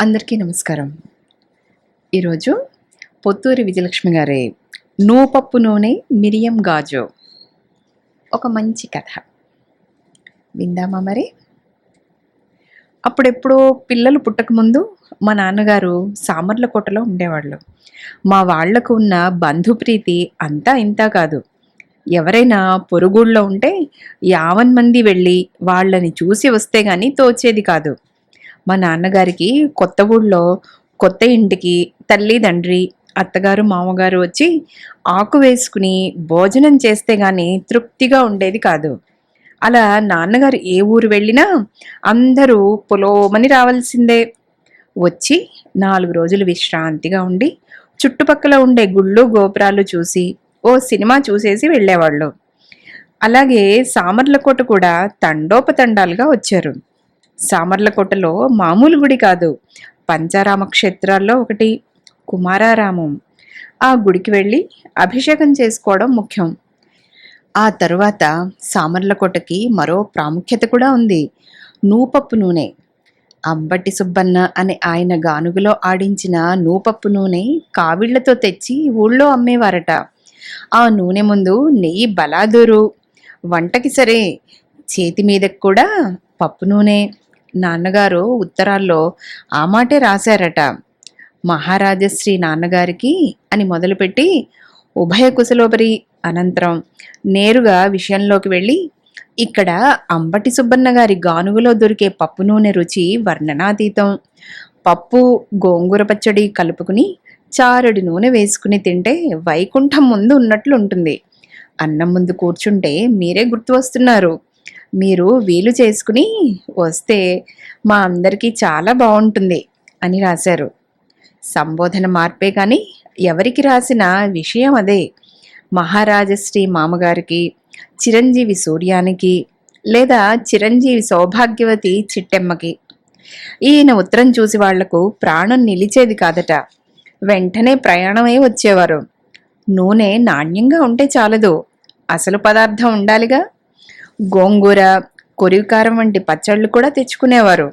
అందరికీ నమస్కారం. ఈరోజు పొత్తూరి విజయలక్ష్మి గారి నూపప్పు నూనె మిరియం గాజు. ఒక మంచి కథ. విందామా మరి? అప్పుడెప్పుడో పిల్లలు పుట్టకముందు మా నాన్నగారు సామర్ల కోటలో ఉండేవాళ్ళు. మా వాళ్ళకు ఉన్న బంధుప్రీతి అంతా ఇంతా కాదు. ఎవరైనా పొరుగుళ్ళో ఉంటే యావన్ మంది వెళ్ళి వాళ్ళని చూసి వస్తే కానీ తోచేది కాదు. మా నాన్నగారికి కొత్త ఊళ్ళో కొత్త ఇంటికి తల్లి తండ్రి అత్తగారు మామగారు వచ్చి ఆకు వేసుకుని భోజనం చేస్తే కానీ తృప్తిగా ఉండేది కాదు. అలా నాన్నగారు ఏ ఊరు వెళ్ళినా అందరూ పొలోమని రావాల్సిందే. వచ్చి నాలుగు రోజులు విశ్రాంతిగా ఉండి చుట్టుపక్కల ఉండే గుళ్ళు గోపురాలు చూసి ఓ సినిమా చూసేసి వెళ్ళేవాళ్ళు. అలాగే సామర్లకోట కూడా తండోపతండాలుగా వచ్చారు. సామర్లకోటలో మామూలు గుడి కాదు. పంచారామ క్షేత్రాల్లో ఒకటి కుమారారామం. ఆ గుడికి వెళ్ళి అభిషేకం చేసుకోవడం ముఖ్యం. ఆ తరువాత సామర్లకోటకి మరో ప్రాముఖ్యత కూడా ఉంది. నూపప్పు నూనె. అంబటి సుబ్బన్న అనే ఆయన గానుగులో ఆడించిన నూపప్పు నూనె కావిళ్ళతో తెచ్చి ఊళ్ళో అమ్మేవారట. ఆ నూనె ముందు నెయ్యి బలాదూరు. వంటకి సరే చేతి మీదకు కూడా పప్పు నూనె. నాన్నగారు ఉత్తరాల్లో ఆ మాటే రాశారట. మహారాజశ్రీ నాన్నగారికి అని మొదలుపెట్టి ఉభయ కుశలోపరి అనంతరం నేరుగా విషయంలోకి వెళ్ళి ఇక్కడ అంబటి సుబ్బన్న గారి గానుగులో దొరికే పప్పు నూనె రుచి వర్ణనాతీతం. పప్పు గోంగూర పచ్చడి కలుపుకుని చారడి నూనె వేసుకుని తింటే వైకుంఠం ముందు ఉన్నట్లు ఉంటుంది అన్నం ముందు కూర్చుంటే మీరే గుర్తు వస్తున్నారు మీరు వీలు చేసుకుని వస్తే మా అందరికీ చాలా బాగుంటుంది అని రాశారు. సంబోధన మార్పే కానీ ఎవరికి రాసిన విషయం అదే. మహారాజశ్రీ మామగారికి చిరంజీవి సూర్యానికి లేదా చిరంజీవి సౌభాగ్యవతి చిట్టెమ్మకి. ఈయన ఉత్తరం చూసి వాళ్ళకు ప్రాణం నిలిచేది కాదట. వెంటనే ప్రయాణమై వచ్చేవారు. నూనె నాణ్యంగా ఉంటే చాలదు. అసలు పదార్థం ఉండాలిగా? గోంగూర కొరివికారం వంటి పచ్చళ్ళు కూడా తెచ్చుకునేవారు.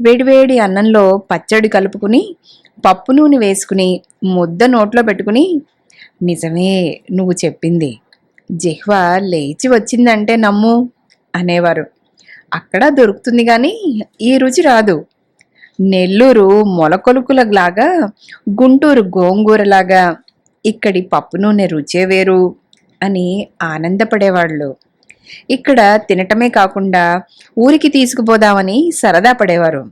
వేడివేడి అన్నంలో పచ్చడి కలుపుకుని పప్పు నూనె వేసుకుని ముద్ద నోట్లో పెట్టుకుని నిజమే నువ్వు చెప్పింది. జిహ్వ లేచి వచ్చిందంటే నమ్ము అనేవారు. అక్కడ దొరుకుతుంది కానీ ఈ రుచి రాదు. నెల్లూరు మొలకొలుకులలాగా గుంటూరు గోంగూరలాగా ఇక్కడి పప్పు నూనె రుచే వేరు అని ఆనందపడేవాళ్ళు. ఇక్కడ తినటమే కాకుండా ఊరికి తీసుకుపోదామని సరదా పడేవారు.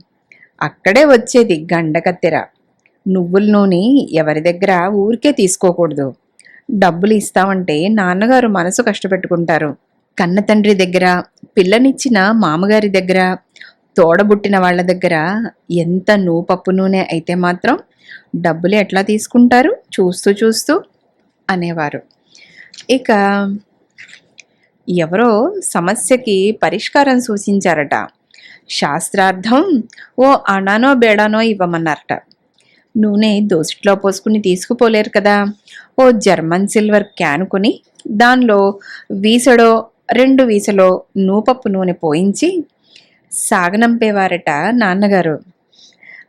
అక్కడే వచ్చేది గండకత్తెర నువ్వుల నూనె ఎవరి దగ్గర ఊరికే తీసుకోకూడదు. డబ్బులు ఇస్తామంటే నాన్నగారు మనసు కష్టపెట్టుకుంటారు. కన్న తండ్రి దగ్గర పిల్లనిచ్చిన మామగారి దగ్గర తోడబుట్టిన వాళ్ళ దగ్గర ఎంత నూపప్పు నూనె అయితే మాత్రం డబ్బులు ఎట్లా తీసుకుంటారు? చూస్తూ చూస్తూ అనేవారు. ఇక ఎవరో సమస్యకి పరిష్కారం సూచించారట. శాస్త్రార్థం ఓ అనానో బేడానో ఇవ్వమన్నారట. నూనె దోసిట్లో పోసుకుని తీసుకుపోలేరు కదా. ఓ జర్మన్ సిల్వర్ క్యాన్ కొని దానిలో వీసడో రెండు వీసలో నూపప్పు నూనె పోయించి సాగనంపేవారట నాన్నగారు.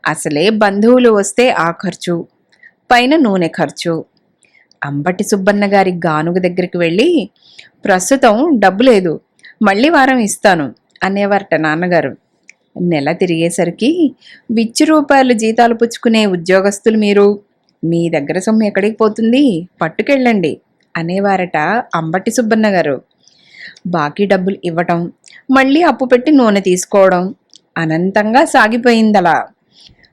అసలే బంధువులు వస్తే ఆ ఖర్చు పైన నూనె ఖర్చు అంబటి సుబ్బన్న గారి గానుగ దగ్గరికి వెళ్ళి ప్రస్తుతం డబ్బు లేదు మళ్ళీ వారం ఇస్తాను అనేవారట నాన్నగారు. నెల తిరిగేసరికి విచ్చి రూపాయలు జీతాలు పుచ్చుకునే ఉద్యోగస్తులు మీరు మీ దగ్గర సొమ్ము ఎక్కడికి పోతుంది? పట్టుకెళ్ళండి అనేవారట అంబటి సుబ్బన్న గారు. బాకీ డబ్బులు ఇవ్వటం మళ్ళీ అప్పు పెట్టి నూనె తీసుకోవడం అనంతంగా సాగిపోయిందలా.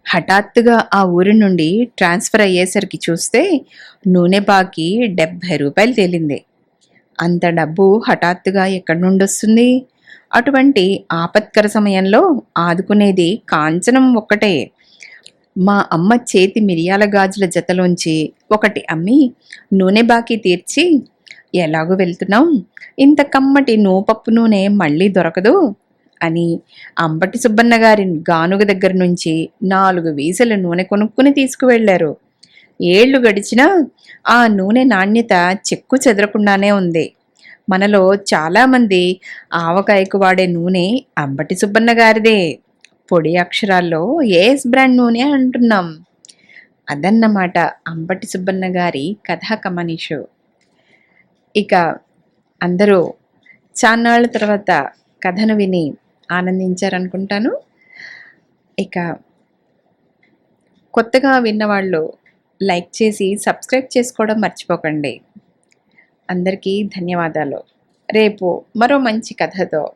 హఠాత్తుగా ఆ ఊరి నుండి ట్రాన్స్ఫర్ అయ్యేసరికి చూస్తే నూనె బాకి డెబ్భై రూపాయలు తేలింది. అంత డబ్బు హఠాత్తుగా ఎక్కడి నుండి వస్తుంది అటువంటి ఆపత్కర సమయంలో ఆదుకునేది కాంచనం ఒక్కటే. మా అమ్మ చేతి మిరియాల గాజుల జతలోంచి ఒకటి అమ్మి నూనె బాకీ తీర్చి ఎలాగో వెళ్తున్నాం? ఇంత కమ్మటి నూపప్పు నూనె మళ్ళీ దొరకదు. అని అంబటి సుబ్బన్న గారి గానుగ దగ్గర నుంచి నాలుగు వీసల నూనె కొనుక్కుని తీసుకువెళ్ళారు ఏళ్ళు గడిచినా ఆ నూనె నాణ్యత చెక్కు చెదరకుండానే ఉంది. మనలో చాలామంది ఆవకాయకు వాడే నూనె అంబటి సుబ్బన్న గారిదే. పొడి అక్షరాల్లో ఏఎస్ బ్రాండ్ నూనె అంటున్నాం. అదన్నమాట అంబటి సుబ్బన్న గారి కథా కమనీషు. ఇక అందరూ చాన్నాళ్ళ తర్వాత కథను విని ఆనందించారనుకుంటాను. ఇక కొత్తగా విన్నవాళ్ళు లైక్ చేసి సబ్స్క్రైబ్ చేసుకోవడం మర్చిపోకండి. అందరికీ ధన్యవాదాలు. రేపు మరో మంచి కథతో